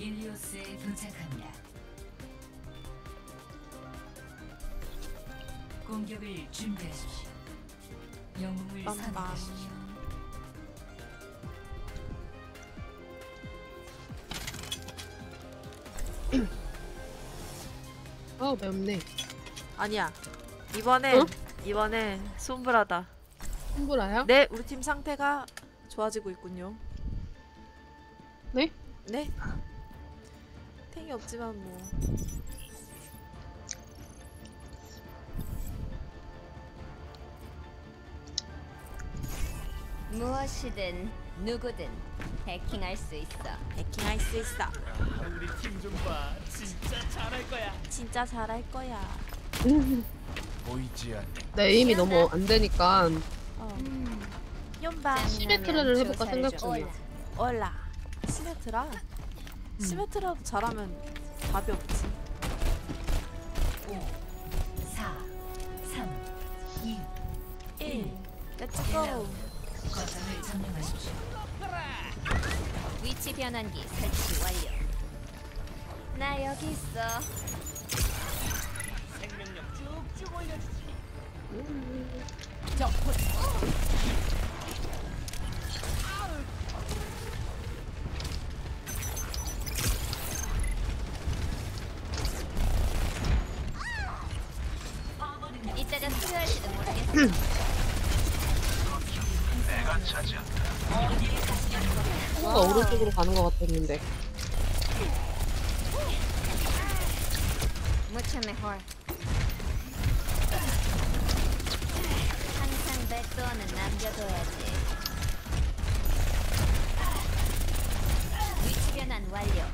일리오스에 도착합니다. 공격을 준비하십시오. 영웅을. 선택하십시오. 아우 맵네. 아니야. 이번엔 응? 이번엔 손브라다. 홍보라야? 네, 우리 팀 상태가 좋아지고 있군요. 네? 네. 탱이 없지만 뭐. 무엇이든 누구든 해킹할 수 있어. 해킹할 수 있어. 우리 팀 좀 봐. 진짜 잘할 거야. 진짜 잘할 거야. 보이지 않는 내 에임이 너무 안 되니까 어. 연방. 시메트라를 해볼까 생각 중이야. 올라. 시메트라. 시메트라도 잘하면 답이 없지. 5, 4, 3, 2, 1. 렛츠 고. 거점을 점령하십시오. 위치 변환기 설치 완료. 나 여기 있어. 생명력 쭉쭉 올려주지. 이따가 뭔가 오른쪽으로 가는 것 같았는데. Mucho mejor. 항상 백도어는 남겨둬야지. 위치 변환 완료.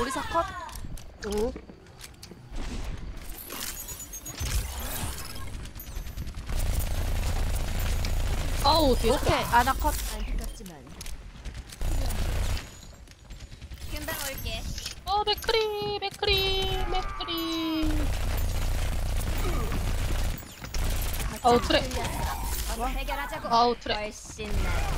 오리사 컷. 응? 아우 뒤에 오케이. 아나 컷. 안타깝지만. 금방 올게. 어 맥크리 맥크리 맥크리 아우 트레 어서 해결하자고. 아우 훨씬 나.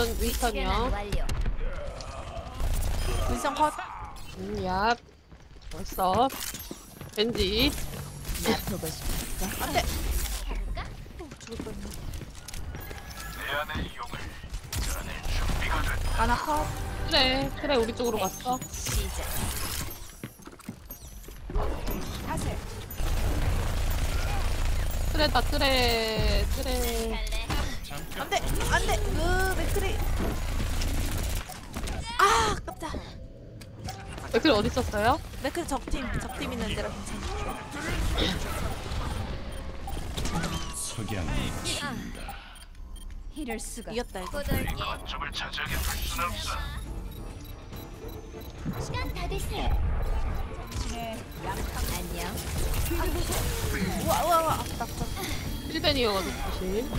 윌선이요 완료. 불성 컷. 음, 얍 벌써 벤지 나 보고 싶어. 안돼. 죽을 뻔. 아나 컷. 그래 그래 우리 쪽으로 갔어 시작. 그래다 그래 그래 갈래? 안돼. 안돼. 으 맥크리. 아 아깝다. 맥크리 어디 있었어요? 맥크리 적팀 적팀 있는 데라 괜찮아. 이럴 수가. 이겼다 이거. 꼬돌게. 시간 다 됐어요. 안녕. 우와 우와 우와 아프다 아프다. 1벤이어가지고 조심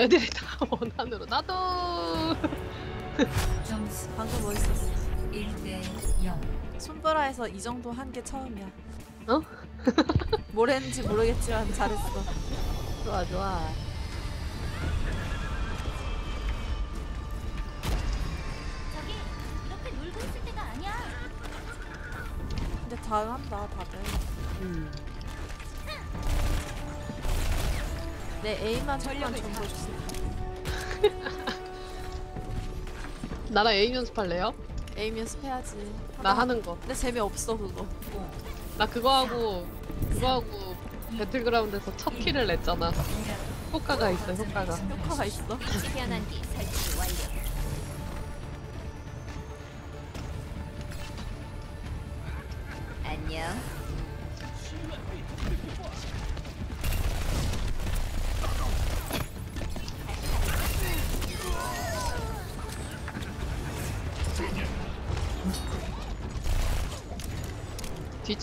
애들이 다 원한으로 나도 점수 방금 뭐 있었어? 1대 0. 손브라에서 이 정도 한 게 처음이야. 어? 뭘 했는지 모르겠지만 잘했어. 좋아 좋아 저기 이렇게 놀고 있을 때가 아니야. 근데 잘한다 다들. 음. 내 A만 전력을 전부 주세요. 나랑 에임 연습할래요? A 연습해야지. 나 하는 거. 근데 재미 없어 그거. 나 그거 하고 그거 하고 배틀그라운드에서 첫 키를 냈잖아. 효과가 있어 효과가. 효과가 있어. 설치 완료.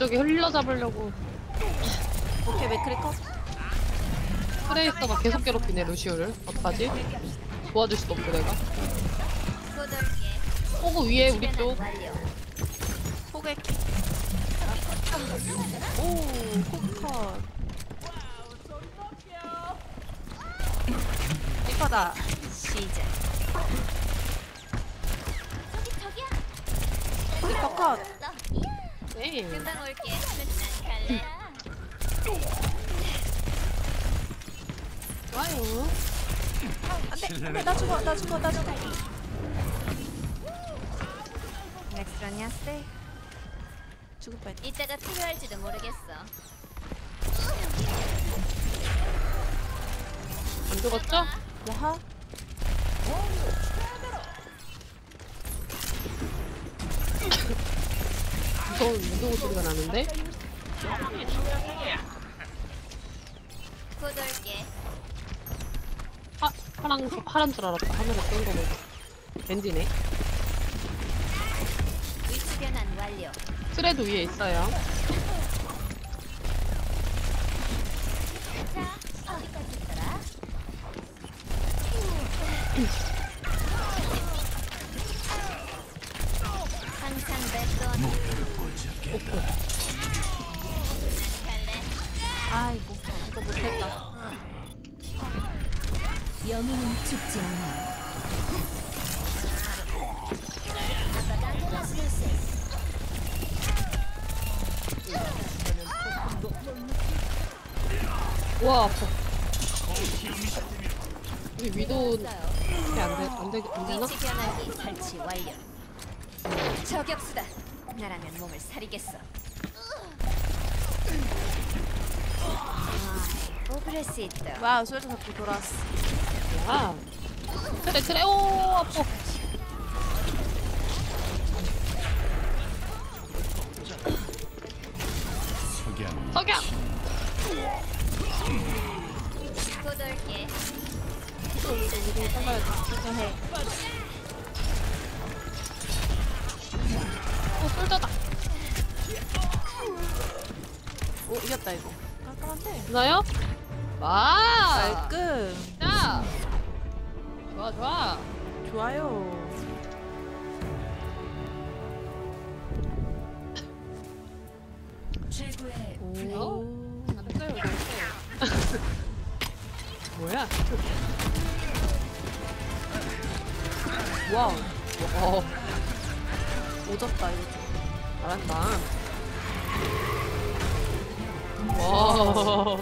뒤쪽에 흘러 잡으려고 오케이 맥크리커. 트레이서가 계속 괴롭히네 루시오를. 어떡하지? 도와줄 수도 없고 내가. 호구 위에 우리 쪽. 호객. 오 코컷. 이거다. 시작. 리커 컷. 네. 금방 올게. 좋아요. 안돼. 나 죽어 나 죽어 나 죽어. 엑스트라냐스. 죽을 뻔. 이따가 필요할지도 모르겠어. 안 죽었죠? 야하. 무서운 무서운 소리가 나는데? 아 파랑 파란 줄 알았다. 하늘에 뜬거 보고. 벤지네. 위치 변환 완료. 트레도 위에 있어요. 와 아파. 우리 위도 이렇게 안 돼, 안 되, 안 되나? 위치 설치 완료. 저격수다. 나라면 몸을 사리겠어. 아, 오그레 수 있다. 와우 솔저 잡고 돌아왔어. 아. 트레 트레 오 아파. 석양. 꼬돌 정말 해. 오 솔저다. 오 이겼다 이거. 깔끔한데. 되나요? 와. 깔끔. 자. 좋아 좋아. 좋아요. 오. 잘했어요. 잘했어요. 뭐야? 와우. 어, 오졌다 이거. 잘한다. 와.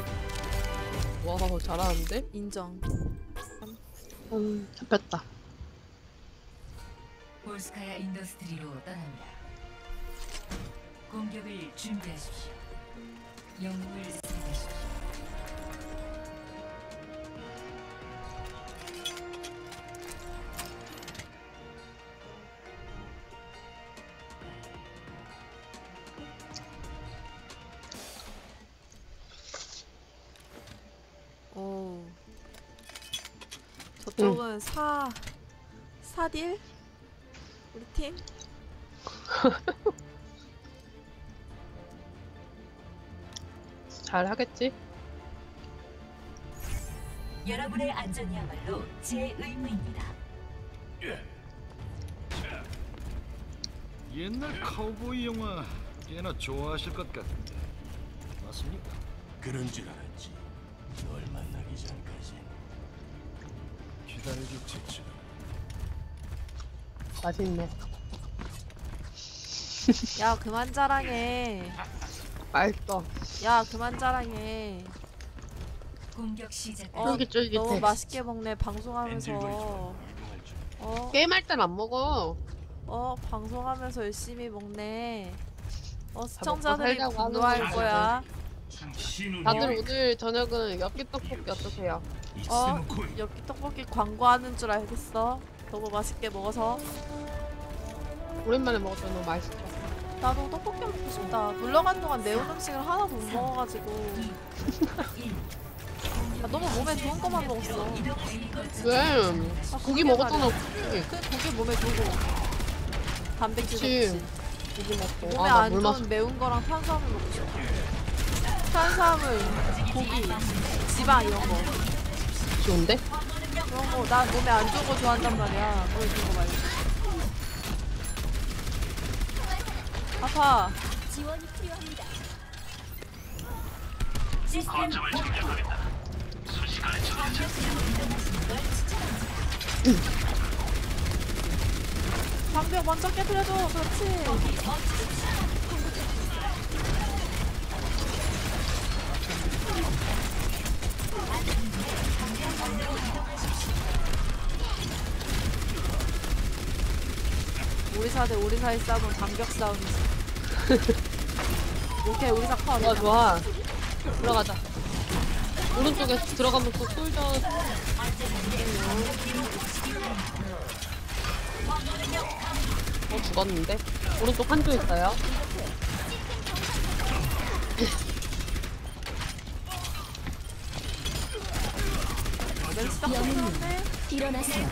와, 잘하는데? 인정. 음, 잡혔다. 볼스카야 인더스트리로 떠납니다. 공격을 준비하십시오. 영웅을 선택하십시오. 오. 저쪽은 사 사딜 우리 팀 잘 하겠지? 여러분의 안전이야말로 제 의무입니다. 옛날 카우보이 영화 꽤나 좋아하실 것 같은데 맞습니까? 그런 줄 알았 맛있네. 야 그만 자랑해. 맛있어. 야 그만 자랑해. 공격 시작. 어, 쫄깃쫄깃해. 너무 맛있게 먹네 방송하면서. 어, 게임할 땐 안 먹어. 어 방송하면서 열심히 먹네. 어 시청자들이 살자고 하는 분노할 거지. 거야. 다들 오늘 저녁은 엽기 떡볶이 어떠세요? 어 엽기 떡볶이 광고하는 줄 알겠어. 너무 맛있게 먹어서. 오랜만에 먹었더니 너무 맛있어. 나도 떡볶이 먹고 싶다. 놀러 간 동안 매운 음식을 하나도 못 먹어가지고. 나 너무 몸에 좋은 것만 먹었어. 왜? 아, 고기 그게 먹었잖아. 고기. 그 고기 몸에 좋고. 단백질 그치. 고기 먹고. 몸에 아, 안 나물 좋은 마셔. 매운 거랑 탄수화물 먹고 싶어. 탄수화물, 고기, 지방 이런 거. 좋은데? 그런 거, 난 몸에 안 좋은 거 좋아한단 말이야. 몸에 좋은 거 말고. 아파. 지원이 필요합니다. 시스템 방벽 먼저 깨뜨려줘. 그렇지. 오리사 대 오리사의 싸움은 방벽 싸움이지. 오케이, 오리사 컷. 좋아, 좋아. 들어가자. 오른쪽에 들어가면 또 솔져. 어, 죽었는데? 오른쪽 한조 있어요. 멜시 딱 끊었네. 일어나세요.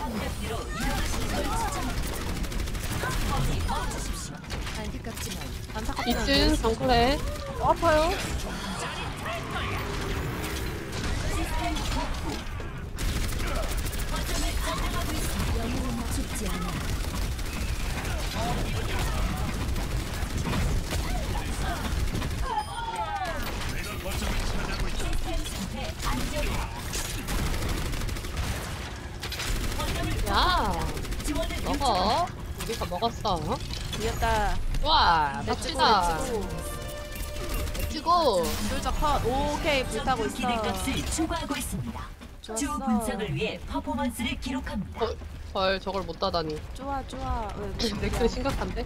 2층 한데. 정클레. 어, 아파요. 야, 먹어. 우리가 먹었어. 이겼다. 갑시다. 내치고. 찍고. 솔저 컷. 오케이, 불타고 있어. 기대값을 추구하고 있습니다. 주 좋았어. 분석을 위해 퍼포먼스를 기록합니다. 어, 헐, 저걸 못 따다니. 좋아, 좋아. 왜, 뭐, 넥슨 심각한데?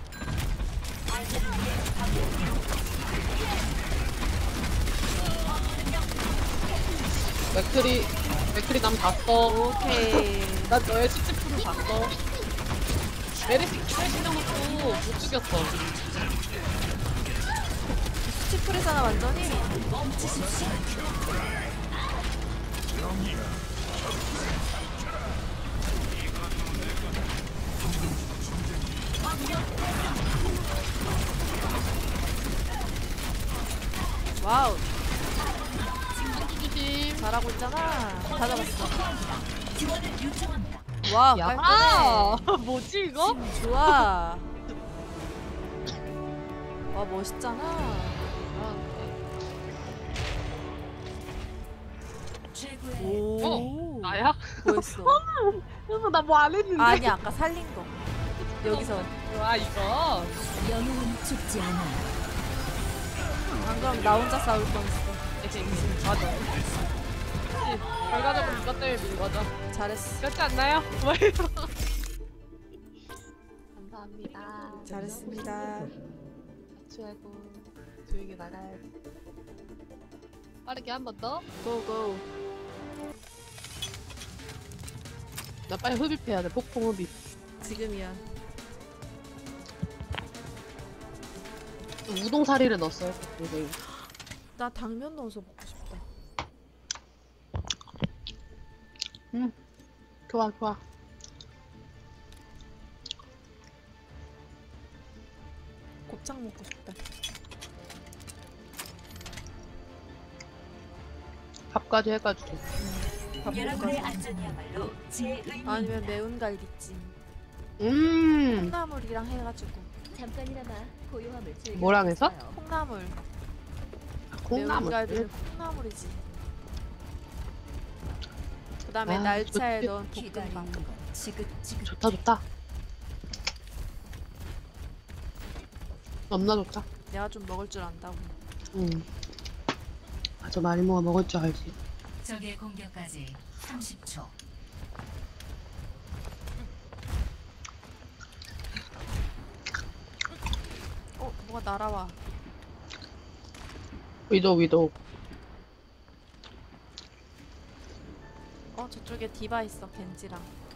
맥크리, 맥크리 남 봤어. 오케이. 난 너의 수치풀을 봤어. 메르시 키를 신겨놓고 못 죽였어. 수치풀이잖아, 완전히. 와우, 조심. 잘하고 있잖아. 다 잡았어. 지원을 요청합니다. 와, 야, 깔끔해. 뭐지 이거? 좋아. 와, 멋있잖아. 오. 나야? 뭐였어? 그래서 나뭐 안 했는데. 아니, 아까 살린 거. 여기서. 와 이거. 영웅은 죽지 않아. 방금 나 혼자 싸울 뻔했어. 맞아. 그치. 결과적으로 이것 때문에 민 거죠. 잘했어. 그렇지 않나요? 뭐. 감사합니다. 잘했습니다. 취하고 조용히 나가야 돼. 빠르게 한 번 더. 고고. 나 빨리 흡입해야 돼. 폭풍 흡입. 지금이야. 우동 사리를 넣었어요. 나 당면 넣어서 먹고 싶다. 좋아 좋아. 곱창 먹고 싶다. 밥까지 해가지고. 밥 여러분의 먹을까? 안전이야말로 제. 아니면 매운 갈비찜. 음. 콩나물이랑 해가지고. 잠깐이나마 고요함을 즐겨. 뭐랑 해서? 콩나물. 매운 콩나물. 갈비는 콩나물이지. 그 다음에 아, 날차에 좋지. 넣은 볶음밥. 지긋지긋. 좋다 좋다. 넘나 좋다. 내가 좀 먹을 줄 안다고. 응. 많이 먹어 먹을 줄 알지. 적의 공격까지 30초. 어, 뭐가 날아와. 위도 위도. 저쪽에 디바 있어, 겐지랑.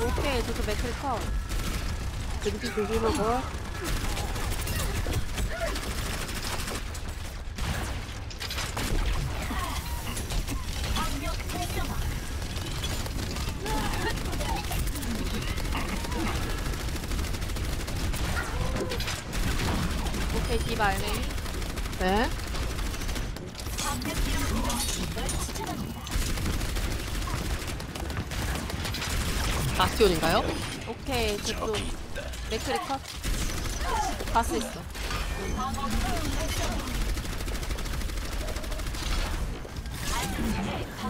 오. 오케이, 저도 맥클 컷. 왠지 조심하고. 오케이, 디바 알맹이. 네. 바스티온인가요? 오케이, 저도 맥클 컷. 바스 있어.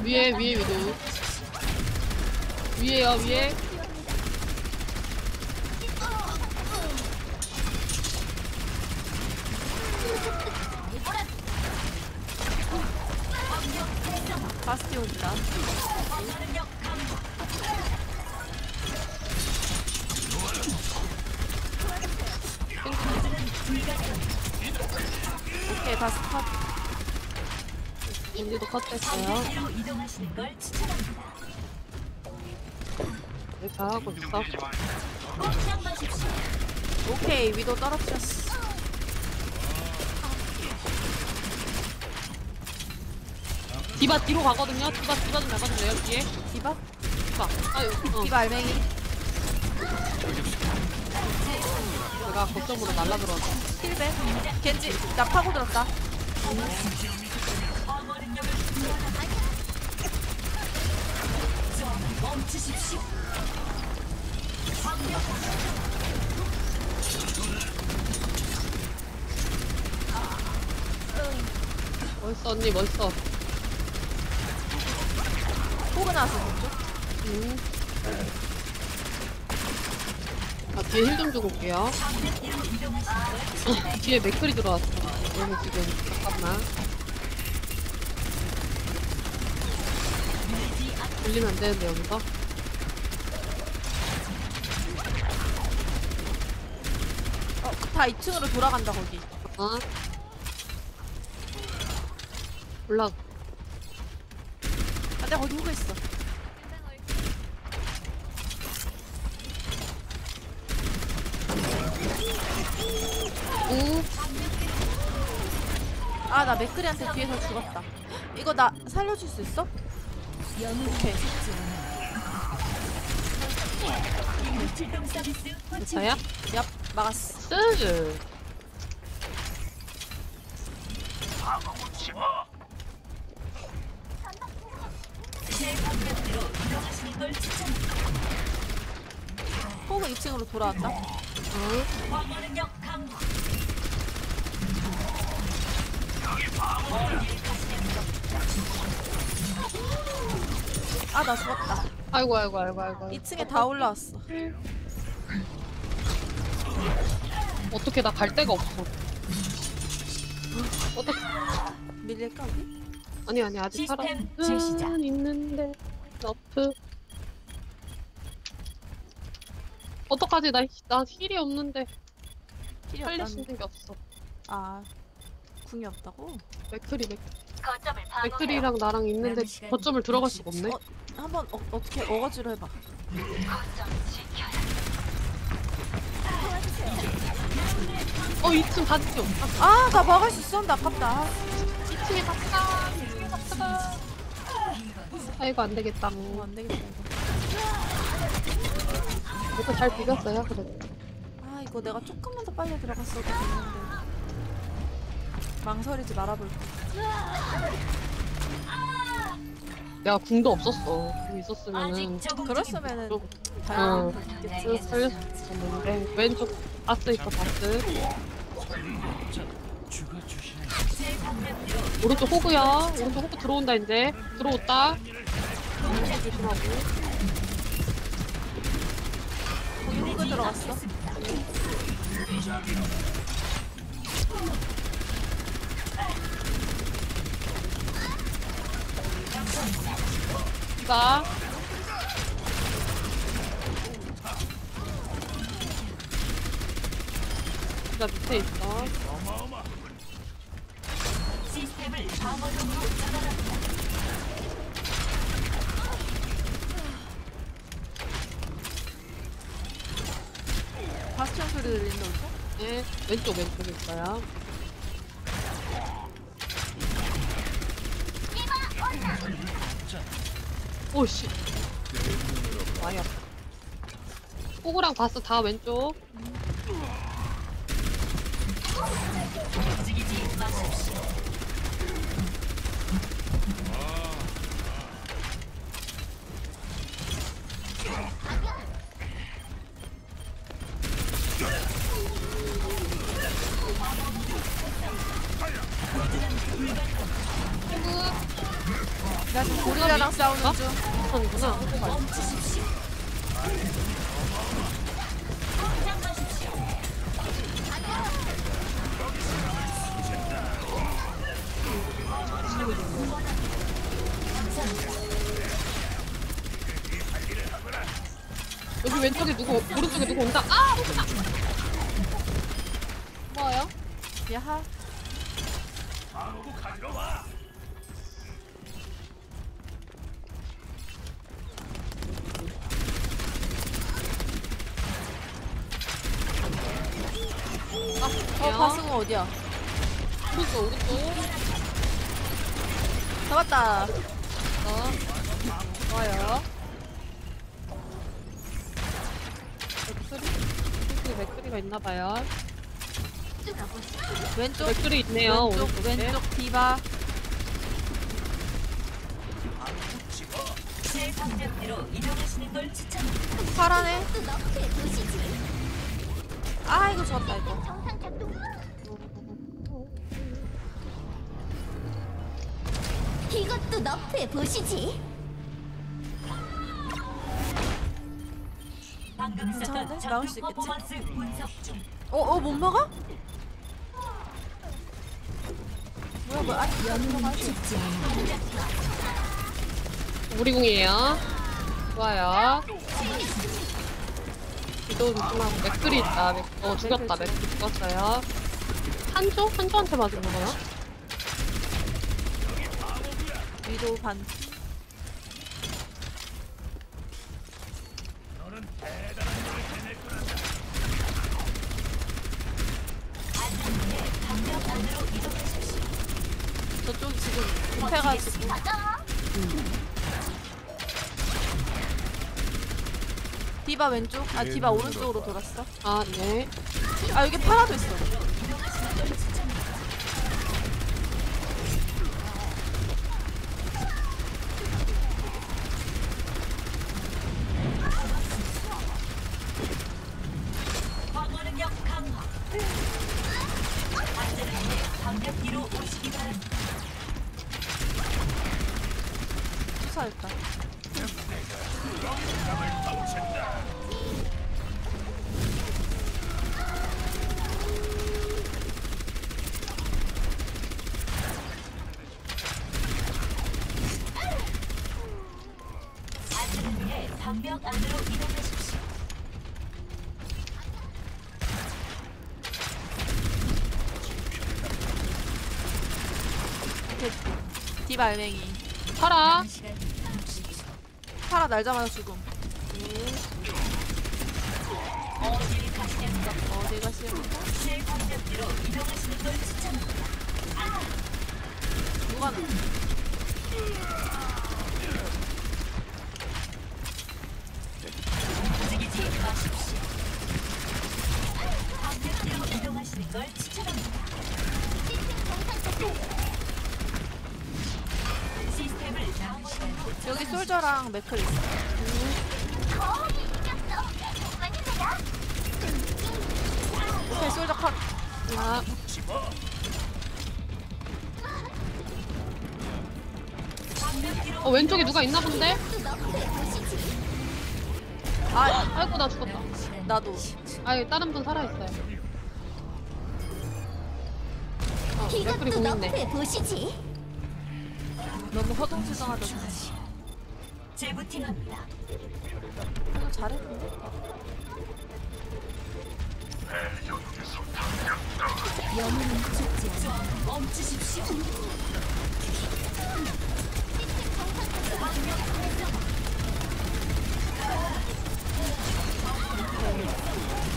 위에 위에 위도. 위에요 위에. 바스티온 있다. 추천합니다. 네, 잘하고 있어. 오케이, 위도 떨어뜨렸어. 디바 뒤로 가거든요. 디바 디바 좀 나가주세요 뒤에. 디바? 디바. 아유. 어. 디바 알맹이. 제가 거점으로 날라 들어왔어. 힐백. 겐지, 나 파고 들었다. 멋있어 언니 멋있어. 호그 나왔어, 왼쪽. 음. 아 뒤에 힐 좀 주고 올게요. 어, 뒤에 맥클이 들어왔어. 여기 지금 잠깐만. 들리면 안 되는데 여기서. 어, 다 2층으로 돌아간다, 거기. 어? 올라. 아, 내가 거기 호그 있어. 오. 아, 나 맥크리한테 뒤에서 죽었다. 이거 나 살려줄 수 있어? 오케이. 저야? 얍, 막았어. 쓰. 제 반격기로 이동하시는 걸 추천합니다. 호그 2층으로 돌아왔다. 아, 나 죽었다. 아이고 아이고 아이고 아이고. 2층에 다 올라왔어. 어떻게 나 갈 데가 없어. 어떻게? 밀릴까, 우리? 아니 아니 아직 살아. 시스템 재시작. 있는데 너프. 어떡하지 나, 나 힐이 없는데 필요 살릴 없다는. 수 있는 게 없어. 아, 궁이 없다고? 맥크리 맥 거점을 맥크리랑 나랑 있는데 남은 시간 거점을 들어갈 수가 없네. 어, 한번 어, 어떻게 어거지로 해봐. 어 2층 다 지켜. 아, 나 막을 수 있었는데 아깝다. 2층에 갔다. 2층에 갔다. 아이고 안 되겠다. 어, 안 되겠다, 이거. 이거 잘 비볐어요 그래도. 아, 그거 내가 조금만 더 빨리 들어갔어도 됐는데 망설이지 말아볼게 내가 궁도 없었어. 궁 있었으면은 그랬으면은 좀 다양한 어. 수 있었는데 왼쪽 바스 있어 바스. 오른쪽 호구야. 오른쪽 호구 들어온다 이제. 들어왔다. 조심하고. 거기 호그 들어갔어 디바. 디바 밑에 있어. 바스티온 소리 들린다 오죠? 네, 왼쪽 왼쪽에 있어요. 오씨. 아파. 호구랑 바스 다 왼쪽. 나 지금 고릴라랑 싸우는 중 하는구나. 왼쪽에 누구, 오른쪽에 누구 온다. 아! 온다. 뭐예요? 야하 어 야. 바스는 어디야? 오른쪽, 오른쪽. 잡았다 어. 좋아요. 맥크리? 맥크리, 맥크리 가 있나봐요. 왼쪽 맥크리 있네요, 왼쪽 오른쪽에. 왼쪽 디바. 파란에 아 이거 좋았다 이거 이것도 너프해 보시지. 괜찮은데? 나올 수 있겠지? 중. 어어 못 막아? 뭐야 뭐야 아니 연습 우리 궁이에요. 좋아요. 위도 조심하고 맥클이 있다. 맥, 어, 죽였다. 맥클 죽었어요. 한조? 한조한테 맞은 거구나? 위도 반 저쪽 지금 급해가지고 디바 왼쪽? 아 디바 오른쪽으로 돌았어 아, 네. 아 여기 파라도 있어 능력 강화. 안전하게 방벽 뒤로 오시기 바랍니다. 수사했다 안전을 위해 방벽 안으로 이동하십시오. 디바 파라. 시간 파라 날자마자 죽음 어딜 가시겠습니까? 제 방벽 이동하시는 걸 추천합니다. 누가 나 움직이지 마십시오. 걸 추천합니다. 시스템을 다운시키는 여기 솔저랑 맥클 있어. 오케이 솔저 컷. 아, 어, 왼쪽에 누가 있나 본데? 아 아이고, 나 죽었다. 나도. 아이, 다른 분 살아 있어요. 어, 맥클이 공 있네. 보시지. 너무 허둥지둥하다. 재부팅합니다. 이거 잘했는데? 멈추십시오.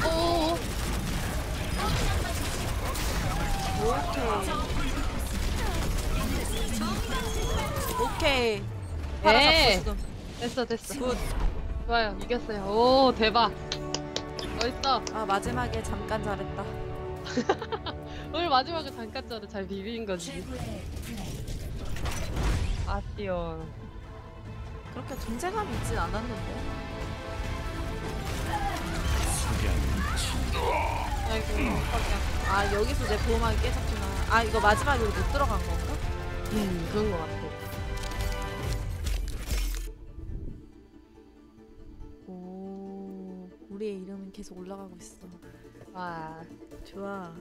오오오. 오케이. 네. 팔아 지금. 됐어, 됐어. 굿. 좋아요, 이겼어요. 오, 대박. 멋있어. 아 마지막에 잠깐 잘했다. 오늘 마지막에 잠깐 전에 잘 비빈 거지. 플레이. 아띠온. 그렇게 존재감이 있진 않았는데. 아이고, 아 여기서 내 보호막이 깨졌구나. 아 이거 마지막에 못 들어간 건가? 음, 그런 거 같아. 우리의 이름은 계속 올라가고 있어. 와. 좋아.